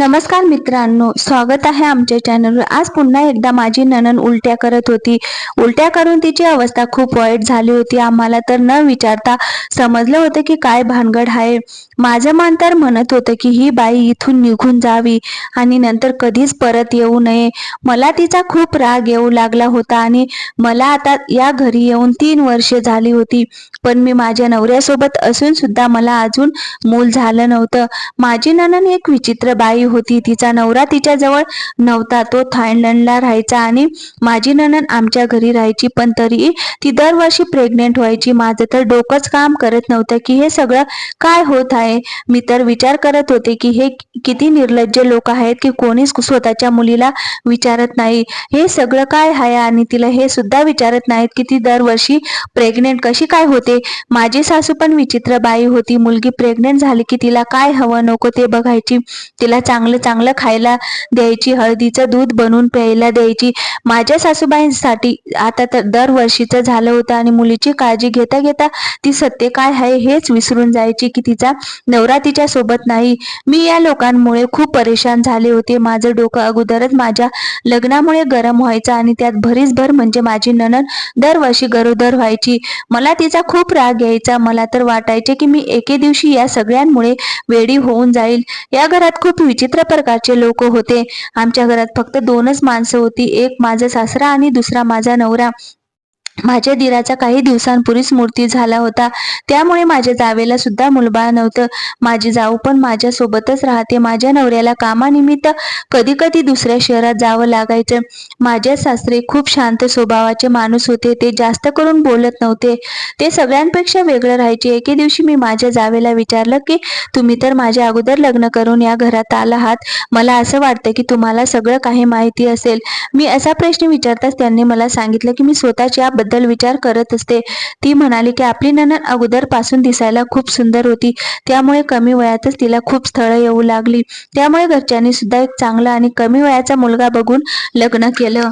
नमस्कार मित्रांनो स्वागत आहे आमच्या चॅनलवर आज पुन्हा एकदा माझी ननन उलट्या करत होती. उलट्या करून तिची अवस्था खूप वाईट झाली होती. आम्हाला तर न विचारता समजलं होतं की काय भानगड आहे. माझं मन तर म्हणत होतं की ही बाई इथून निघून जावी आणि नंतर कधीच परत येऊ नये. मला तिचा खूप राग येऊ लागला होता आणि मला आता या घरी येऊन तीन वर्षे झाली होती. पण मी माझ्या नवऱ्यासोबत असून सुद्धा मला अजून मूल झालं नव्हतं. माझी ननन एक विचित्र बाई होती. तिचा नवरा तिच्या जवळ नव्हता. तो थायलंडला राहायचा आणि माझी ननन आमच्या घरी राहायची. पण तरी ती दरवर्षी प्रेग्नेंट व्हायची. माझं तर डोकंच काम करत नव्हतं की हे सगळं काय होत आहे. मी तर विचार करत होते की हे किती निर्लज्ज लोक आहेत की कोणीच स्वतःच्या मुलीला विचारत नाही. हे सगळं काय आहे? आणि तिला हे सुद्धा विचारत नाहीत की ती दरवर्षी प्रेग्नेंट कशी काय होते? माझी सासू पण विचित्र बाई होती. मुलगी प्रेग्नेंट झाली की तिला काय हवं? नको ते बघायची. तिला चांगलं चांगलं चांगलं खायला द्यायची हळदीचं दूध बनवून प्यायला द्यायची. माझ्या सासूबाईंसाठी आता तर दरवर्षीचं झालं होतं आणि मुलीची काळजी घेता घेता ती सत्य काय आहे हेच विसरून जायची की तिचा नवरा तिच्या सोबत नाही. मी या लोकांमुळे खूप परेशान झाले होते. माझं डोकं अगोदरच माझ्या लग्नामुळे गरम व्हायचं आणि त्यात भरीस भर म्हणजे माझी ननन दरवर्षी गरोदर व्हायची. मला तिचा खूप राग यायचा. मला तर वाटायचे की मी एके दिवशी या सगळ्यांमुळे वेडी होऊन जाईल. या घरात खूप विचित्र प्रकारचे लोक होते. आमच्या घरात फक्त दोनच माणसं होती. एक माझा सासरा आणि दुसरा माझा नवरा. माझ्या दिराचा काही दिवसांपूर्वीच मूर्ती झाला होता. त्यामुळे माझ्या जावेला सुद्धा मुलबाळ नव्हतं. माझी जाऊ पण माझ्या सोबतच राहते. माझ्या नवऱ्याला कामानिमित्त कधी कधी दुसऱ्या शहरात जावं लागायचं. माझ्या सासरे खूप शांत स्वभावाचे माणूस होते. ते जास्त करून बोलत नव्हते. ते सगळ्यांपेक्षा वेगळं राहायचे. एके दिवशी मी माझ्या जावेला विचारलं की तुम्ही तर माझ्या अगोदर लग्न करून या घरात आला आहात. मला असं वाटतं की तुम्हाला सगळं काही माहिती असेल. मी असा प्रश्न विचारताच त्यांनी मला सांगितलं की मी स्वतःच्या बद्दल विचार करत असते. ती म्हणाली की आपली ननन अगोदरपासून दिसायला खूप सुंदर होती. त्यामुळे कमी वयातच तिला खूप स्थळं येऊ लागली. त्यामुळे घरच्यांनी सुद्धा एक चांगला आणि कमी वयाचा मुलगा बघून लग्न केलं.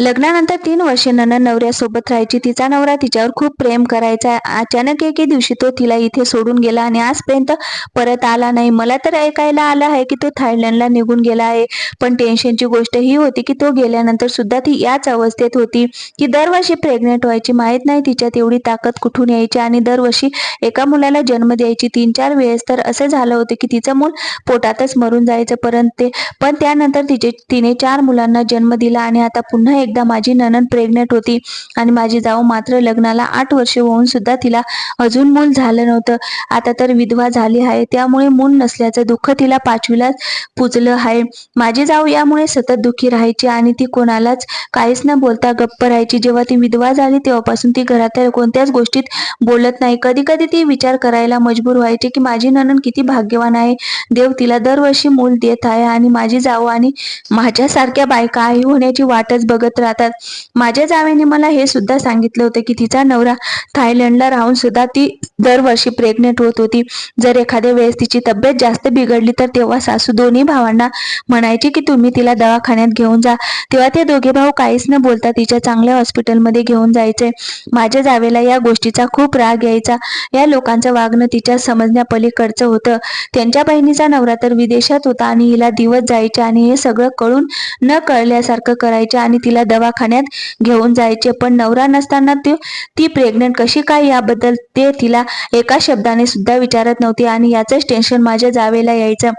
लग्नानंतर तीन वर्षे ननन नवऱ्यासोबत राहायची. तिचा नवरा तिच्यावर खूप प्रेम करायचा. अचानक एके दिवशी तो तिला इथे सोडून गेला आणि आजपर्यंत परत आला नाही. मला तर ऐकायला आलं आहे की तो थायलंडला निघून गेला आहे. पण टेन्शनची गोष्ट ही होती की तो गेल्यानंतर सुद्धा ती याच अवस्थेत होती की दरवर्षी प्रेग्नेंट व्हायची. माहीत नाही तिच्यात एवढी ताकद कुठून यायची आणि दरवर्षी एका मुलाला जन्म द्यायची. तीन चार वेळेस तर असं झालं होतं की तिचं मूल पोटातच मरून जायचं परंतु ते पण त्यानंतर तिचे तिने चार मुलांना जन्म दिला आणि आता पुन्हा एकदा माझी ननन प्रेग्नेंट होती आणि माझी जाऊ मात्र लग्नाला आठ वर्ष होऊन सुद्धा तिला अजून मूल झालं नव्हतं. आता तर विधवा झाली आहे. त्यामुळे मूल नसल्याचं दुःख तिला पाचवीलाच पुजलं आहे. माझी जाऊ यामुळे सतत दुःखी राहायची आणि ती कोणालाच काहीच न बोलता गप्प राहायची. जेव्हा ती विधवा झाली तेव्हापासून ती घरातल्या कोणत्याच गोष्टीत बोलत नाही. कधी कधी ती विचार करायला मजबूर व्हायची की माझी ननन किती भाग्यवान आहे. देव तिला दरवर्षी मूल देत आहे आणि माझी जाऊ आणि माझ्यासारख्या बायका आई होण्याची वाटच बघत राहतात. माझ्या जावेने मला हे सुद्धा सांगितलं होतं की तिचा नवरा थायलंडला राहून सुद्धा ती दरवर्षी प्रेग्नेंट होत होती. जर एखाद्या वेळेस तिची तब्येत जास्त बिघडली तर तेव्हा सासू दोन्ही भावांना म्हणायची की तुम्ही तिला दवाखान्यात घेऊन जा. तेव्हा ते दोघे भाऊ काहीच न बोलता तिच्या चांगल्या हॉस्पिटलमध्ये घेऊन जायचे. माझ्या जावेला या गोष्टीचा खूप राग यायचा. या लोकांचं वागणं तिच्या समजण्यापलीकडचं होतं. त्यांच्या बहिणीचा नवरा तर विदेशात होता आणि हिला दिवस जायचे आणि हे सगळं कळून न कळल्यासारखं करायचे आणि तिला दवाखान्यात घेऊन जायचे. पण नवरा नसताना ती ती प्रेग्नंट कशी काय याबद्दल ते तिला एका शब्दाने सुद्धा विचारत नव्हती. आणि याचंच टेन्शन माझ्या जावेला यायचं.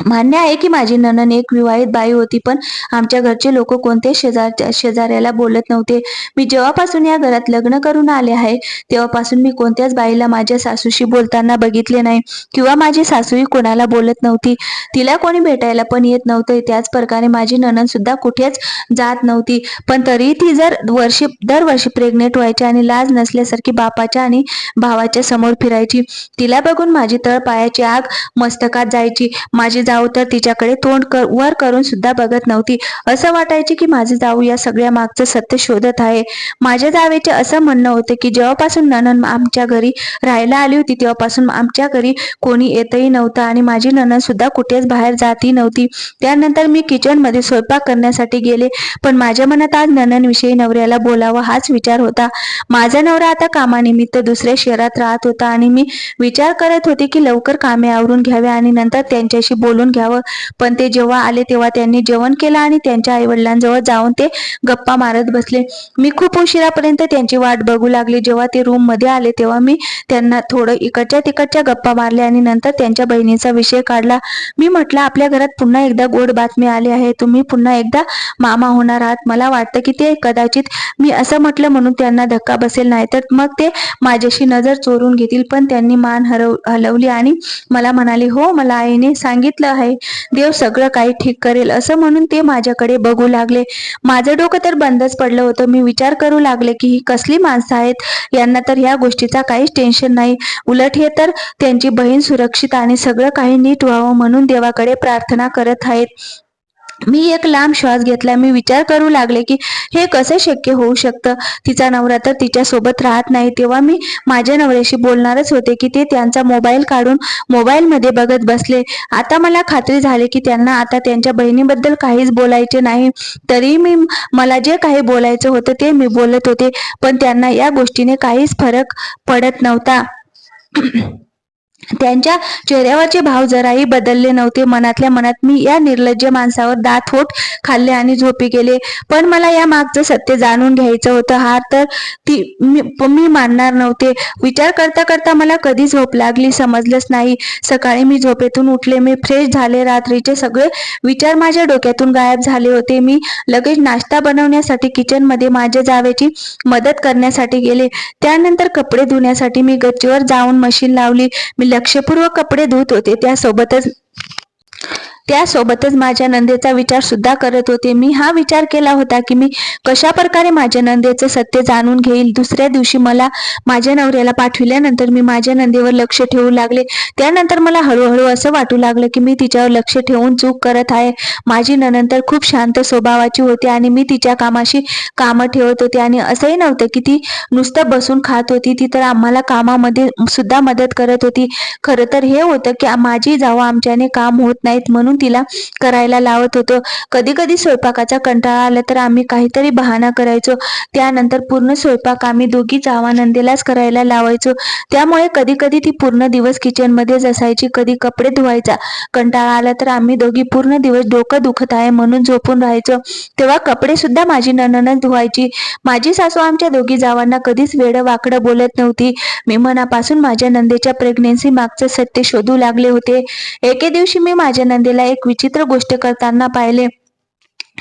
मान्य आहे की माझी ननन एक विवाहित बाई होती पण आमच्या घरचे लोक कोणते शेजार शेजाऱ्याला बोलत नव्हते. मी जेव्हापासून या घरात लग्न करून आले आहे तेव्हापासून मी कोणत्याच बाईला माझ्या सासूशी बोलताना बघितले नाही किंवा माझी सासूही कोणाला बोलत नव्हती. तिला कोणी भेटायला पण येत नव्हतं त्याच प्रकारे माझी ननन सुद्धा कुठेच जात नव्हती. पण तरी ती जर वर्षी दरवर्षी प्रेग्नेंट व्हायची आणि लाज नसल्यासारखी बापाच्या आणि भावाच्या समोर फिरायची तिला बघून माझी तळ पायाची आग मस्तकात जायची. माझी जाऊ तर तिच्याकडे तोंड कर वर करून सुद्धा बघत नव्हती. असं वाटायचे की माझी जाऊ या सगळ्या मागचं सत्य शोधत आहे. माझ्या जावेचे असं म्हणणं होते की जेव्हापासून ननन आमच्या घरी राहायला आली होती तेव्हापासून आमच्या घरी कोणी येतही नव्हतं आणि माझी ननन सुद्धा कुठेच बाहेर जातही नव्हती. त्यानंतर मी किचनमध्ये स्वयंपाक करण्यासाठी गेले पण माझ्या मनात आज नननविषयी नवऱ्याला बोलावं हाच विचार होता. माझा नवरा आता कामानिमित्त दुसऱ्या शहरात राहत होता आणि मी विचार करत होते की लवकर कामे आवरून घ्यावे आणि नंतर त्यांच्याशी बोलू बोलून घ्यावं. पण ते जेव्हा आले तेव्हा त्यांनी जेवण केलं आणि त्यांच्या आई वडिलांजवळ जाऊन ते गप्पा मारत बसले. मी खूप उशिरापर्यंत त्यांची वाट बघू लागली. जेव्हा ते रूममध्ये आले तेव्हा मी त्यांना थोडं इकडच्या तिकडच्या गप्पा मारल्या आणि नंतर त्यांच्या बहिणीचा विषय काढला. मी म्हटलं आपल्या घरात पुन्हा एकदा गोड बातमी आली आहे. तुम्ही पुन्हा एकदा मामा होणार आहात. मला वाटतं की ते कदाचित मी असं म्हटलं म्हणून त्यांना धक्का बसेल. नाही तर मग ते माझ्याशी नजर चोरून घेतील. पण त्यांनी मान हरव हलवली आणि मला म्हणाले हो मला आईने सांगितलं आहे. देव सगळं काही ठीक करेल असं म्हणून ते माझ्याकडे बघू लागले. माझं डोकं तर बंदच पडलं होतं. मी विचार करू लागले की ही कसली माणसं आहेत? यांना तर ह्या गोष्टीचा काहीच टेन्शन नाही. उलट हे तर त्यांची बहीण सुरक्षित आणि सगळं काही नीट व्हावं म्हणून देवाकडे प्रार्थना करत आहेत. मी एक लांब श्वास घेतला. मी विचार करू लागले की हे कसे शक्य होऊ शकतं? तिचा नवरा तर तिच्या सोबत राहत नाही. तेव्हा मी माझ्या नवऱ्याशी बोलणारच होते की ते त्यांचा मोबाईल काढून मोबाईल मध्ये बघत बसले. आता मला खात्री झाली की त्यांना आता त्यांच्या बहिणीबद्दल काहीच बोलायचे नाही. तरी मी मला जे काही बोलायचं होतं ते मी बोलत होते. पण त्यांना या गोष्टीने काहीच फरक पडत नव्हता. त्यांच्या चेहऱ्यावरचे भाव जराही बदलले नव्हते. मनातल्या मनात मी या निर्लज्ज माणसावर दात होट खाल्ले आणि झोपी गेले. पण मला या मागचं सत्य जाणून घ्यायचं होतं. हा तर ती मी मी मानणार नव्हते. विचार करता करता मला कधी झोप लागली समजलंच नाही. सकाळी मी झोपेतून उठले. मी फ्रेश झाले. रात्रीचे सगळे विचार माझ्या डोक्यातून गायब झाले होते. मी लगेच नाश्ता बनवण्यासाठी किचनमध्ये माझ्या जावेची मदत करण्यासाठी गेले. त्यानंतर कपडे धुण्यासाठी मी गच्चीवर जाऊन मशीन लावली. मी लक्षपूर्वक कपडे धुत होते. त्यासोबतच त्यासोबतच माझ्या नंदेचा विचार सुद्धा करत होते. मी हा विचार केला होता की मी कशा प्रकारे माझ्या नंदेचं सत्य जाणून घेईल? दुसऱ्या दिवशी मला माझ्या नवऱ्याला पाठविल्यानंतर मी माझ्या नंदेवर लक्ष ठेवू लागले. त्यानंतर मला हळूहळू असं वाटू लागलं की मी तिच्यावर लक्ष ठेवून चूक करत आहे. माझी ननंद तर खूप शांत स्वभावाची होती आणि मी तिच्या कामाशी कामं ठेवत होते आणि असंही नव्हतं की ती नुसतं बसून खात होती. ती तर आम्हाला कामामध्ये सुद्धा मदत करत होती. खरं तर हे होतं की माझी जावं आमच्याने काम होत नाहीत म्हणून तिला करायला लावत होतो. कधी कधी स्वयंपाकाचा कंटाळा आला तर आम्ही काहीतरी बहाणा करायचो. त्यानंतर पूर्ण स्वयंपाक आम्ही दोघी आवानंदेलाच करायला लावायचो. त्यामुळे कधी कधी ती पूर्ण दिवस किचन मध्येच असायची कधी कपडे धुवायचा. कंटाळा आला तर आम्ही दोघी पूर्ण दिवस डोकं दुखत आहे म्हणून झोपून राहायचो. तेव्हा कपडे सुद्धा माझी नननच धुवायची. माझी सासू आमच्या दोघी जावांना कधीच वेड वाकडं बोलत नव्हती. मी मनापासून माझ्या नंदेच्या प्रेग्नेन्सी मागचं सत्य शोधू लागले होते. एके दिवशी मी माझ्या नंदेला एक विचित्र गोष्ट करताना पाहिले.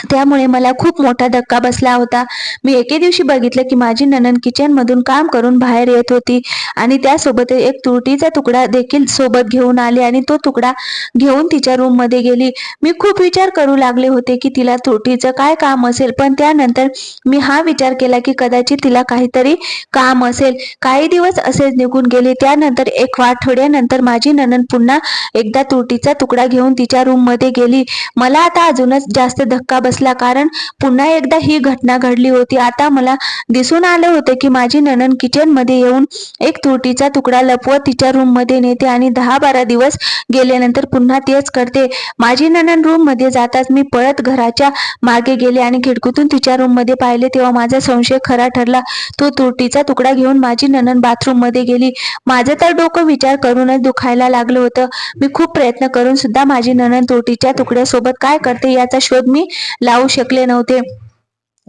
त्यामुळे मला खूप मोठा धक्का बसला होता. मी एके दिवशी बघितलं की माझी ननन किचन मधून काम करून बाहेर येत होती आणि त्यासोबत एक तुरटीचा तुकडा देखील सोबत घेऊन आले आणि तो तुकडा घेऊन तिच्या रूममध्ये गेली. मी खूप विचार करू लागले होते की तिला तुरटीचं काय काम असेल पण त्यानंतर मी हा विचार केला की कदाचित तिला काहीतरी काम असेल. काही दिवस असेच निघून गेले. त्यानंतर एक आठवड्यानंतर माझी ननन पुन्हा एकदा तुरटीचा तुकडा घेऊन तिच्या रूममध्ये गेली. मला आता अजूनच जास्त धक्का बसला. कारण पुन्हा एकदा ही घटना घडली होती. आता मला दिसून आले होते की माझी ननन किचनमध्ये येऊन एक तुरटीचा तुकडा लपवत तिच्या रूममध्ये नेते आणि दहा बारा दिवस गेल्यानंतर पुन्हा तेच करते. माझी ननन रूममध्ये जाताच मी पळत घराच्या मागे गेले आणि खिडकीतून तिच्या रूममध्ये पाहिले तेव्हा माझा संशय खरा ठरला. तो तुरटीचा तुकडा घेऊन माझी ननन बाथरूममध्ये गेली. माझं तर डोकं विचार करूनच दुखायला लागलं होतं. मी खूप प्रयत्न करून सुद्धा माझी ननन तुरटीच्या तुकड्यासोबत काय करते याचा शोध मी लावू शकले नव्हते.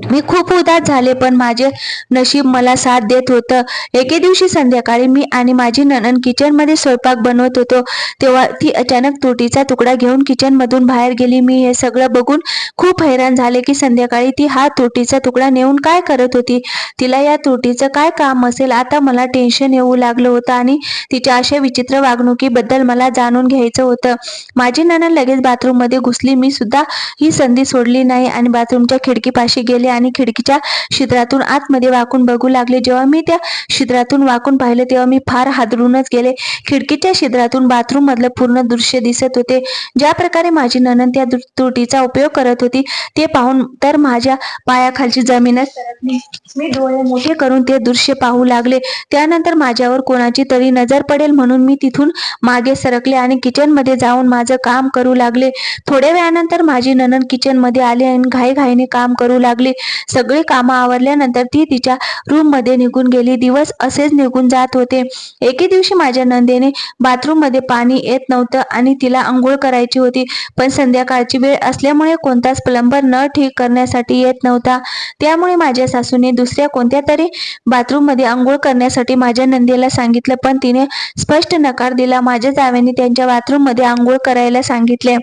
मी खूप उदास झाले पण माझे नशीब मला साथ देत होतं. एके दिवशी संध्याकाळी मी आणि माझी ननन किचनमध्ये स्वयंपाक बनवत होतो. तेव्हा ती अचानक तुटीचा तुकडा घेऊन किचनमधून बाहेर गेली. मी हे सगळं बघून खूप हैराण झाले की संध्याकाळी ती हा तुटीचा तुकडा नेऊन काय करत होती? तिला या तुटीचं काय काम असेल? आता मला टेन्शन येऊ लागलं होतं आणि तिच्या अशा विचित्र वागणुकीबद्दल मला जाणून घ्यायचं होतं. माझी ननन लगेच बाथरूममध्ये घुसली. मी सुद्धा ही संधी सोडली नाही आणि बाथरूमच्या खिडकीपाशी गेले आणि खिडकीच्या छिद्रातून आतमध्ये वाकून बघू लागले. जेव्हा मी त्या छिद्रातून वाकून पाहिले तेव्हा मी फार हादरूनच गेले. खिडकीच्या छिद्रातून बाथरूम मधलं पूर्ण दृश्य दिसत होते. ज्या प्रकारे माझी ननन त्या तुटीचा उपयोग करत होती ते पाहून तर माझ्या पायाखालची जमीनच सरकली. मी डोळे मोठे करून ते दृश्य पाहू लागले. त्यानंतर माझ्यावर कोणाची तरी नजर पडेल म्हणून मी तिथून मागे सरकले आणि किचनमध्ये जाऊन माझं काम करू लागले. थोड्या वेळानंतर माझी ननन किचनमध्ये आली आणि घाईघाईने काम करू लागली. सगळी कामं आवरल्यानंतर ती तिच्या रूममध्ये निघून गेली. दिवस असेच निघून जात होते. एके दिवशी माझ्या नंदेने बाथरूममध्ये पाणी येत नव्हतं आणि तिला आंघोळ करायची होती. पण संध्याकाळची वेळ असल्यामुळे कोणताच प्लंबर न ठीक करण्यासाठी येत नव्हता. त्यामुळे माझ्या सासूने दुसऱ्या कोणत्या तरी बाथरूममध्ये आंघोळ करण्यासाठी माझ्या नंदेला सांगितलं. पण तिने स्पष्ट नकार दिला. माझ्या जावेने त्यांच्या बाथरूममध्ये आंघोळ करायला सांगितले.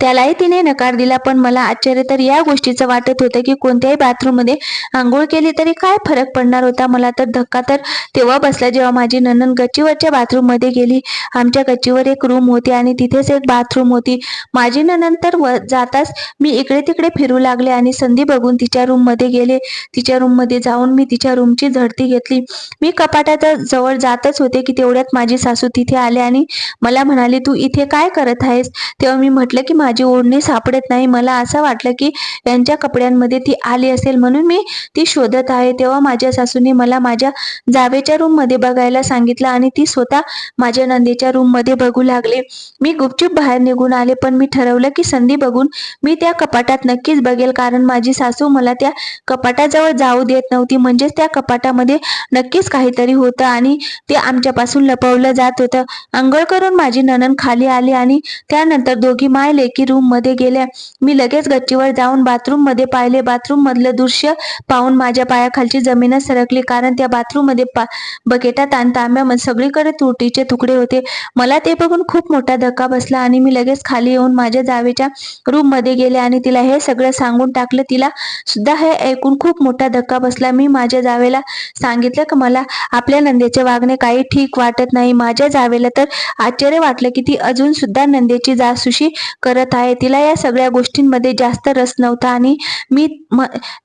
त्यालाही तिने नकार दिला पण मला आश्चर्य तर या गोष्टीचं वाटत होतं की कोणत्याही बाथरूममध्ये आंघोळ केली तरी काय फरक पडणार होता? मला तर धक्का तर तेव्हा बसला जेव्हा माझी ननन गच्चीवरच्या बाथरूममध्ये गेली. आमच्या गच्चीवर एक रूम होती आणि तिथेच एक बाथरूम होती. माझी ननन तर व जाताच मी इकडे तिकडे फिरू लागले आणि संधी बघून तिच्या रूममध्ये गेले. तिच्या रूममध्ये जाऊन मी तिच्या रूमची झडती घेतली. मी कपाटाच्या जवळ जातच होते की तेवढ्यात माझी सासू तिथे आले आणि मला म्हणाले तू इथे काय करत आहेस? तेव्हा मी म्हटलं म्हटलं की माझी ओढणी सापडत नाही. मला असं वाटलं की यांच्या कपड्यांमध्ये ती आली असेल म्हणून मी ती शोधत आहे. तेव्हा माझ्या सासूने मला माझ्या जावेच्या रूममध्ये बघायला सांगितलं आणि ती स्वतः माझ्या नंदीच्या रूममध्ये बघू लागले. मी गुपचूप बाहेर निघून आले पण मी ठरवलं की संधी बघून मी त्या कपाटात नक्कीच बघेल कारण माझी सासू मला त्या कपाटाजवळ जाऊ देत नव्हती. म्हणजेच त्या कपाटामध्ये नक्कीच काहीतरी होतं आणि ते आमच्यापासून लपवलं जात होतं. आंघोळ करून माझी ननन खाली आली आणि त्यानंतर दोघी मा माय लेकी रूममध्ये गेल्या. मी लगेच गच्चीवर जाऊन बाथरूममध्ये पाहिले. बाथरूम मधलं दृश्य पाहून माझ्या पायाखालची जमीनच सरकली कारण त्या बाथरूममध्ये पा बकेटात आणि तांब्यामध्ये सगळीकडे तुटीचे तुकडे होते. मला ते बघून खूप मोठा धक्का बसला आणि मी लगेच खाली येऊन माझ्या जावेच्या रूममध्ये गेले आणि तिला हे सगळं सांगून टाकलं. तिला सुद्धा हे ऐकून खूप मोठा धक्का बसला. मी माझ्या जावेला सांगितलं की मला आपल्या नंदेचे वागणे काही ठीक वाटत नाही. माझ्या जावेला तर आश्चर्य वाटलं की ती अजून सुद्धा नंदेची जासुशी करत आहे. तिला या सगळ्या गोष्टींमध्ये जास्त रस नव्हता आणि मी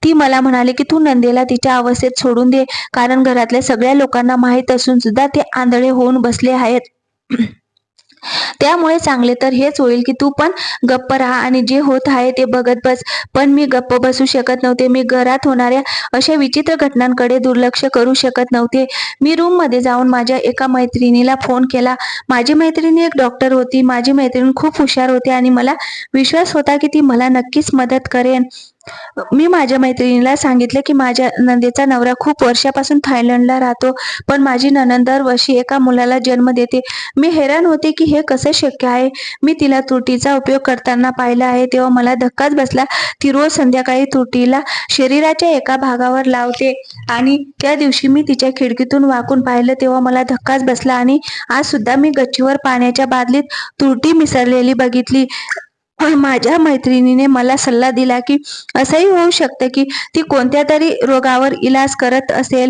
ती मला म्हणाली की तू नंदेला तिच्या अवस्थेत सोडून दे. कारण घरातल्या सगळ्या लोकांना माहीत असून सुद्धा ते आंधळे होऊन बसले आहेत. त्यामुळे चांगले तर हेच होईल की तू पण गप्प राहा आणि जे होत आहे ते बघत बस. पण मी गप्प बसू शकत नव्हते. मी घरात होणाऱ्या अशा विचित्र घटनांकडे दुर्लक्ष करू शकत नव्हते. मी रूममध्ये जाऊन माझ्या एका मैत्रिणीला फोन केला. माझी मैत्रिणी एक डॉक्टर होती. माझी मैत्रीण खूप हुशार होती आणि मला विश्वास होता की ती मला नक्कीच मदत करेन. मी माझ्या मैत्रिणीला सांगितले की माझ्या नंदेचा नवरा खूप वर्षापासून थायलंडला राहतो पण माझी ननंद दरवर्षी एका मुलाला जन्म देते. मी हैराण होते की हे कसं शक्य आहे? मी तिला तुटीचा उपयोग करताना पाहिला आहे तेव्हा मला धक्काच बसला. ती रोज संध्याकाळी तुटीला शरीराच्या एका भागावर लावते आणि त्या दिवशी मी तिच्या खिडकीतून वाकून पाहिलं तेव्हा मला धक्काच बसला आणि आज सुद्धा मी गच्चीवर पाण्याच्या बादलीत तुरटी मिसळलेली बघितली. माझ्या मैत्रिणीने मला सल्ला दिला की असंही होऊ शकतं की ती कोणत्या तरी रोगावर इलाज करत असेल.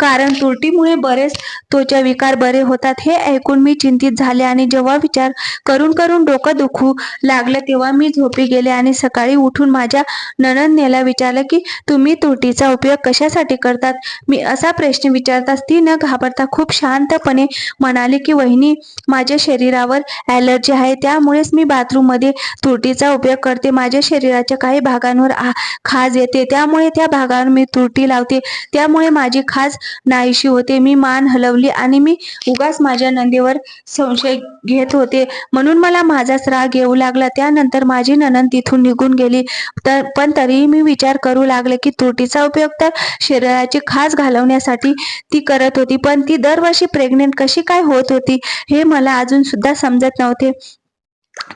कारण तुरटीमुळे बरेच त्वचा विकार बरे होतात हे ऐकून मी चिंतित झाले आणि जेव्हा विचार करून करून डोकं दुखू लागलं तेव्हा मी झोपी गेले आणि सकाळी उठून माझ्या ननंदनेला विचारलं की तुम्ही तुरटीचा उपयोग कशासाठी करतात? मी असा प्रश्न विचारताच ती न घाबरता खूप शांतपणे म्हणाली की वहिनी माझ्या शरीरावर ॲलर्जी आहे त्यामुळेच मी बाथरूममध्ये तुरटीचा उपयोग करते. माझ्या शरीराच्या काही भागांवर खाज येते. त्यामुळे त्या भागावर मी तुरटी लावते. त्यामुळे माझी खाज नाहीशी होते. मी मान हलवली आणि मी उगाच माझ्या नंदीवर संशय घेत होते. म्हणून मला माझाच राग येऊ लागला. त्यानंतर माझी ननंद तिथून निघून गेली. तर पण तरीही मी विचार करू लागले की तुरटीचा उपयोग तर शरीराची खास घालवण्यासाठी ती करत होती. पण ती दरवर्षी प्रेग्नेंट कशी काय होत होती हे मला अजून सुद्धा समजत नव्हते.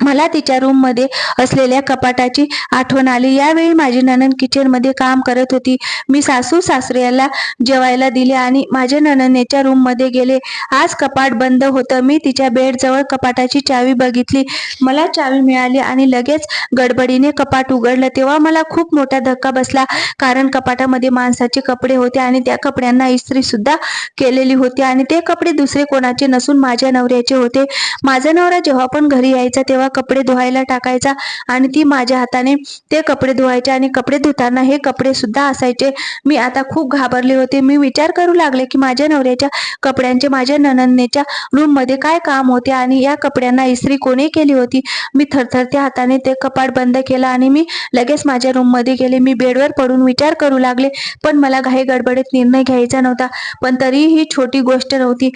मला तिच्या रूममध्ये असलेल्या कपाटाची आठवण आली. यावेळी माझी ननन किचनमध्ये काम करत होती. मी सासू सासऱ्याला जेवायला दिले आणि माझ्या नननेच्या रूममध्ये गेले. आज कपाट बंद होतं. मी तिच्या बेडजवळ कपाटाची चावी बघितली. मला चावी मिळाली आणि लगेच गडबडीने कपाट उघडलं. तेव्हा मला खूप मोठा धक्का बसला कारण कपाटामध्ये माणसाचे कपडे होते आणि त्या कपड्यांना इस्त्री सुद्धा केलेली होती आणि ते कपडे दुसरे कोणाचे नसून माझ्या नवऱ्याचे होते. माझा नवरा जेव्हा पण घरी यायचा तेव्हा कपडे धुवायला टाकायचा आणि ती माझ्या हाताने ते कपडे धुवायचे आणि कपडे धुताना हे कपडे सुद्धा असायचे. मी आता खूप घाबरले होते. मी विचार करू लागले की माझ्या नवऱ्याच्या कपड्यांचे माझ्या ननंदनेच्या रूममध्ये काय काम होते आणि या कपड्यांना इस्त्री कोणी केली होती? मी थरथरत्या हाताने ते कपाट बंद केलं आणि मी लगेच माझ्या रूममध्ये गेले. मी बेडवर पडून विचार करू लागले. पण मला घाई गडबडीत निर्णय घ्यायचा नव्हता. पण तरीही छोटी गोष्ट नव्हती.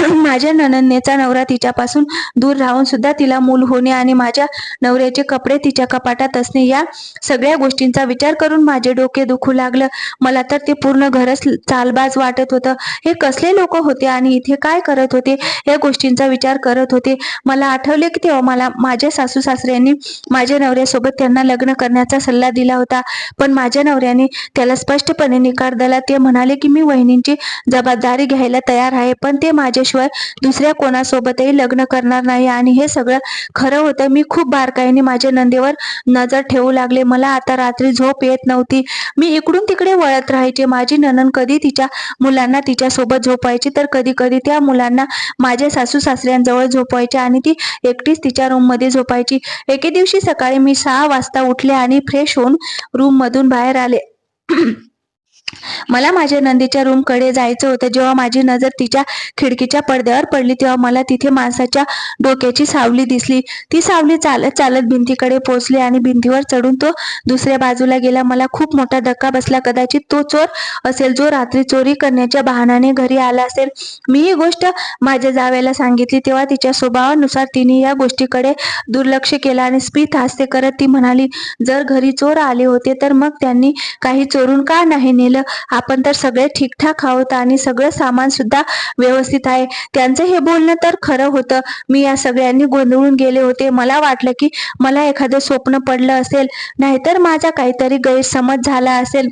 माझ्या ननंदनेचा नवरा तिच्यापासून दूर राहून सुद्धा तिला मूल होणे आणि माझ्या नवऱ्याचे कपडे तिच्या कपाटात असणे या सगळ्या गोष्टींचा विचार करून माझे डोके दुखू लागलं. मला तर ते पूर्ण घरच चालबाज वाटत होतं. हे कसले लोक होते आणि इथे काय करत होते? या गोष्टींचा विचार करत होते. मला आठवले की तेव्हा मला माझ्या सासू सासऱ्यांनी माझ्या नवऱ्यासोबत त्यांना लग्न करण्याचा सल्ला दिला होता. पण माझ्या नवऱ्याने त्याला स्पष्टपणे निकार दिला. ते म्हणाले की मी वहिनींची जबाबदारी घ्यायला तयार आहे पण ते माझ्या शिवाय दुसऱ्या कोणासोबतही लग्न करणार नाही आणि हे सगळं खरं होतं. मी खूप बारकाईने माझ्या नंदीवर नजर ठेवू लागले. मला आता रात्री झोप येत नव्हती. मी इकडून तिकडे वळत राहायचे. माझी ननन कधी तिच्या मुलांना तिच्यासोबत झोपायची तर कधी कधी त्या मुलांना माझ्या सासू सासऱ्यांजवळ झोपायचे आणि ती एकटीच तिच्या रूममध्ये झोपायची. एके दिवशी सकाळी मी सहा वाजता उठले आणि फ्रेश होऊन रूममधून बाहेर आले. मला माझ्या नंदीच्या रूमकडे जायचं होतं. जेव्हा माझी नजर तिच्या खिडकीच्या पडद्यावर पडली तेव्हा मला तिथे माणसाच्या डोक्याची सावली दिसली. ती सावली चालत चालत भिंतीकडे पोहोचली आणि भिंतीवर चढून तो दुसऱ्या बाजूला गेला. मला खूप मोठा धक्का बसला. कदाचित तो चोर असेल जो रात्री चोरी करण्याच्या बहाण्याने घरी आला असेल. मी ही गोष्ट माझ्या जावेला सांगितली. तेव्हा तिच्या स्वभावानुसार तिने या गोष्टीकडे दुर्लक्ष केलं आणि स्मित हास्य करत ती म्हणाली जर घरी चोर आले होते तर मग त्यांनी काही चोरून का नाही नेलं? आपण तर सगळे ठीकठाक आहोत आणि सगळं सामान सुद्धा व्यवस्थित आहे. त्यांचं हे बोलणं तर खरं होतं. मी या सगळ्यांनी गोंधळून गेले होते. मला वाटलं की मला एखादं स्वप्न पडलं असेल नाहीतर माझा काहीतरी गैरसमज झाला असेल.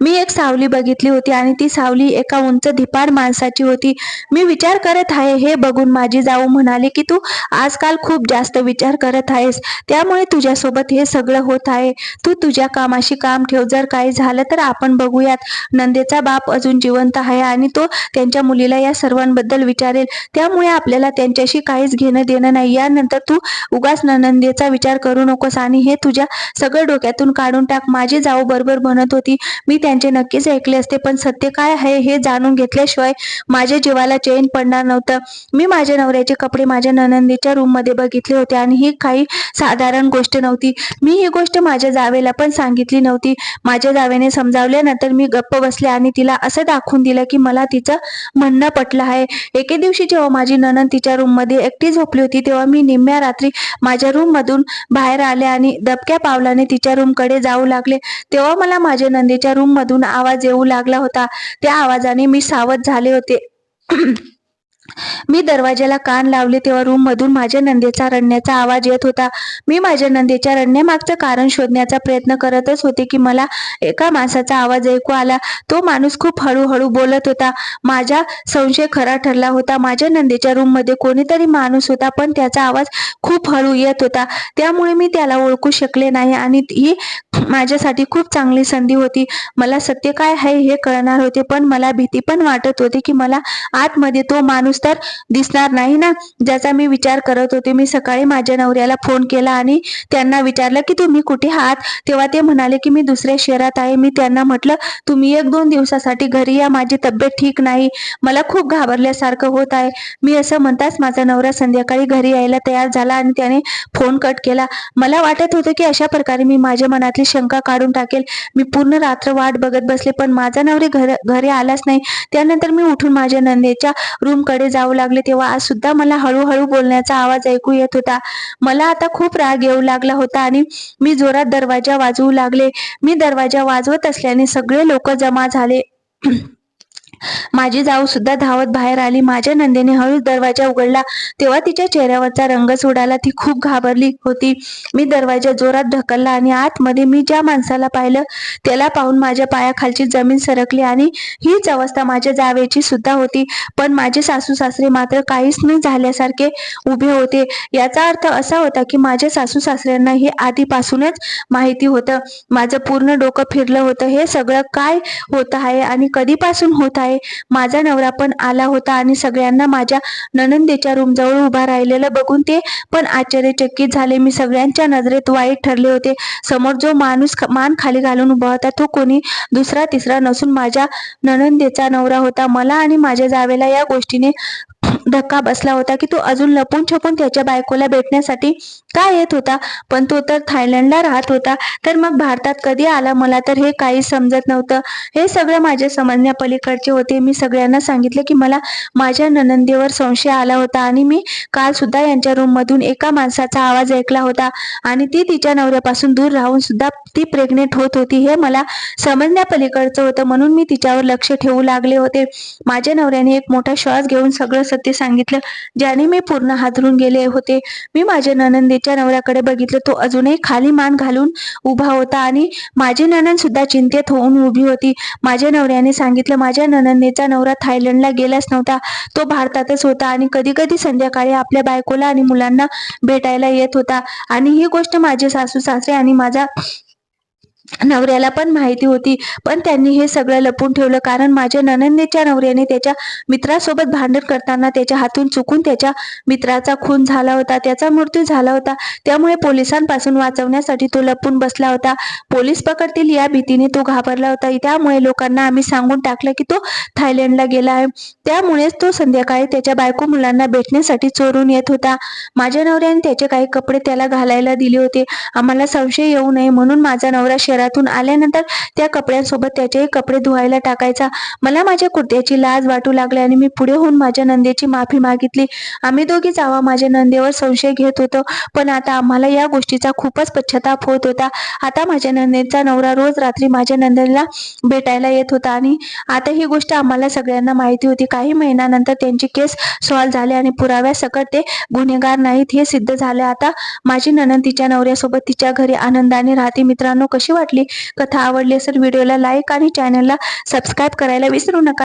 मी एक सावली बघितली होती आणि ती सावली एका उंच धिपाड माणसाची होती. मी विचार करत आहे हे बघून माझी जाऊ म्हणाली की तू आजकाल खूप जास्त विचार करत आहेस. त्यामुळे तुझ्यासोबत हे सगळं होत आहे. तू तुझ्या कामाशी काम ठेव. जर काही झालं तर आपण बघूयात. नंदेचा बाप अजून जिवंत आहे आणि तो त्यांच्या मुलीला या सर्वांबद्दल विचारेल. त्यामुळे आपल्याला त्यांच्याशी काहीच घेणं देणं नाही. यानंतर तू उगाच नंदेचा विचार करू नकोस आणि हे तुझ्या सगळं डोक्यातून काढून टाक. माझी जाऊ बरोबर म्हणत होती. मी त्यांचे नक्कीच ऐकले असते पण सत्य काय आहे हे जाणून घेतल्याशिवाय माझ्या जीवाला चैन पडणार नव्हतं. मी माझ्या नवऱ्याचे कपडे माझ्या ननंदीच्या रूममध्ये बघितले होते आणि ही काही साधारण गोष्ट नव्हती. मी ही गोष्ट माझ्या जावेला पण सांगितली नव्हती. माझ्या जावेने समजावल्यानंतर मी गप्प बसले आणि तिला असं दाखवून दिलं की मला तिचं म्हणणं पटलं आहे. एके दिवशी जेव्हा माझी ननंद तिच्या रूममध्ये एकटी झोपली होती तेव्हा मी निम्म्या रात्री माझ्या रूममधून बाहेर आले आणि दबक्या पावलाने तिच्या रूमकडे जाऊ लागले. तेव्हा मला माझ्या नंदीच्या रूम मधून आवाज येऊ लागला होता. त्या आवाजाने मी सावध झाले होते. मी दरवाजाला कान लावले तेव्हा रूम मधून माझ्या नंदेचा रडण्याचा आवाज येत होता. मी माझ्या नंदेच्या रडण्यामागचं कारण शोधण्याचा प्रयत्न करतच होते की मला एका माणसाचा आवाज ऐकू आला. तो माणूस खूप हळूहळू बोलत होता. माझा संशय खरा ठरला होता. माझ्या नंदेच्या रूममध्ये कोणीतरी माणूस होता पण त्याचा आवाज खूप हळू येत होता. त्यामुळे मी त्याला ओळखू शकले नाही आणि ही माझ्यासाठी खूप चांगली संधी होती. मला सत्य काय आहे हे कळणार होते पण मला भीती पण वाटत होती की मला आतमध्ये तो माणूस तर दिसणार नाही ना? ज्याचा मी विचार करत होते मी सकाळी माझ्या नवऱ्याला फोन केला आणि त्यांना विचारलं की तुम्ही कुठे आहात? तेव्हा ते म्हणाले की मी दुसऱ्या शहरात आहे. मी त्यांना म्हटलं तुम्ही एक दोन दिवसासाठी घरी या माझी तब्येत ठीक नाही. मला खूप घाबरल्यासारखं होत आहे. मी असं म्हणताच माझा नवरा संध्याकाळी घरी यायला तयार झाला आणि त्याने फोन कट केला. मला वाटत होतं की अशा प्रकारे मी माझ्या मनातली शंका काढून टाकेल. मी पूर्ण रात्र वाट बघत बसले पण माझा नवरी घर घरी आलाच नाही. त्यानंतर मी उठून माझ्या नंदेच्या रूम कडे जाऊ लागले तेव्हा आज सुद्धा मला हळूहळू बोलण्याचा आवाज ऐकू येत होता. मला आता खूप राग येऊ लागला होता आणि मी जोरात दरवाजा वाजवू लागले. मी दरवाजा वाजवत असल्याने सगळे लोक जमा झाले. माझी जाऊ सुद्धा धावत बाहेर आली. माझ्या नंदेने हळूच दरवाजा उघडला. तेव्हा तिच्या चेहऱ्यावरचा रंगच उडाला ती खूप घाबरली होती. मी दरवाजा जोरात ढकलला आणि आतमध्ये मी ज्या माणसाला पाहिलं त्याला पाहून माझ्या पायाखालची जमीन सरकली आणि हीच अवस्था माझ्या जावेची सुद्धा होती. पण माझे सासू सासरे मात्र काहीच न झाल्यासारखे उभे होते. याचा अर्थ असा होता की माझ्या सासू सासऱ्यांना हे आधीपासूनच माहिती होतं. माझं पूर्ण डोकं फिरलं होतं. हे सगळं काय होत आहे आणि कधीपासून होत आहे? माझा नवरा पण आला होता आणि सगळ्यांना माझ्या ननंदेच्या रूमजवळ उभा राहिलेलं बघून ते पण आश्चर्यचकित झाले. मी सगळ्यांच्या नजरेत वाईट ठरले होते. समोर जो माणूस मान खाली घालून उभा होता तो कोणी दुसरा तिसरा नसून माझ्या ननंदेचा नवरा होता. मला आणि माझ्या जावेला या गोष्टीने धक्का बसला होता की तो अजून लपून छपून त्याच्या बायकोला भेटण्यासाठी का येत होता? पण तो तर थायलंडला राहत होता. तर मग भारतात कधी आला मला तर हे काही समजत नव्हतं. हे सगळं माझ्या समजण्यापलीकडचे होते. मी सगळ्यांना सांगितलं की मला माझ्या ननंदेवर संशय आला होता आणि मी काल सुद्धा यांच्या रूममधून एका माणसाचा आवाज ऐकला होता आणि ती तिच्या नवऱ्यापासून दूर राहून सुद्धा ती प्रेग्नेंट होत होती. हे मला समजण्यापलीकडचं होतं म्हणून मी तिच्यावर लक्ष ठेवू लागले होते. माझ्या नवऱ्याने एक मोठा श्वास घेऊन सगळं सत्य सांगितलं. ज्याने मी पूर्ण हादरून गेले होते. मी माझ्या ननंदेच्या नवऱ्याकडे बघितलं. तो अजूनही खाली मान घालून उभा होता आणि माझी ननंद सुद्धा चिंतेत होऊन उभी होती. माझ्या नवऱ्याने सांगितलं माझ्या ननंदेचा नवरा थायलंडला गेलाच नव्हता. तो भारतातच होता आणि कधी कधी संध्याकाळी आपल्या बायकोला आणि मुलांना भेटायला येत होता. आणि ही गोष्ट माझे सासू सासरे आणि माझा नवऱ्याला पण माहिती होती. पण त्यांनी हे सगळं लपून ठेवलं. कारण माझ्या ननंदेच्या नवऱ्याने त्याच्या मित्रासोबत भांडण करताना त्याच्या हातून चुकून त्याच्या मित्राचा खून झाला होता त्याचा मृत्यू झाला होता. त्यामुळे पोलिसांपासून वाचवण्यासाठी तो लपून बसला होता. पोलीस पकडतील या भीतीने तो घाबरला होता. त्यामुळे लोकांना आम्ही सांगून टाकलं की तो थायलंडला गेला आहे. त्यामुळेच तो संध्याकाळी त्याच्या बायको मुलांना भेटण्यासाठी चोरून येत होता. माझ्या नवऱ्याने त्याचे काही कपडे त्याला घालायला दिले होते. आम्हाला संशय येऊ नये म्हणून माझा नवरा घरातून आल्यानंतर त्या कपड्यांसोबत त्याचे कपडे धुवायला टाकायचा. मला माझ्या कुर्त्याची लाज वाटू लागली आणि मी पुढे होऊन माझ्या नंदेची माफी मागितली. आम्ही दोघी जावा माझ्या नंदेवर संशय घेत होतो. पण आता आम्हाला या गोष्टीचा खूपच पश्चाताप होत होता. आता माझ्या नंदेचा नवरा रोज रात्री माझ्या नंदेला भेटायला येत होता आणि आता ही गोष्ट आम्हाला सगळ्यांना माहिती होती. काही महिन्यानंतर त्यांची केस सॉल्व्ह झाले आणि पुराव्या सकट ते गुन्हेगार नाहीत हे सिद्ध झाले. आता माझी ननंद तिच्या नवऱ्यासोबत तिच्या घरी आनंदाने राहते. मित्रांनो कशी वाटली. कथा आवडली असेल व्हिडिओला लाईक आणि चॅनलला सबस्क्राईब करायला विसरू नका.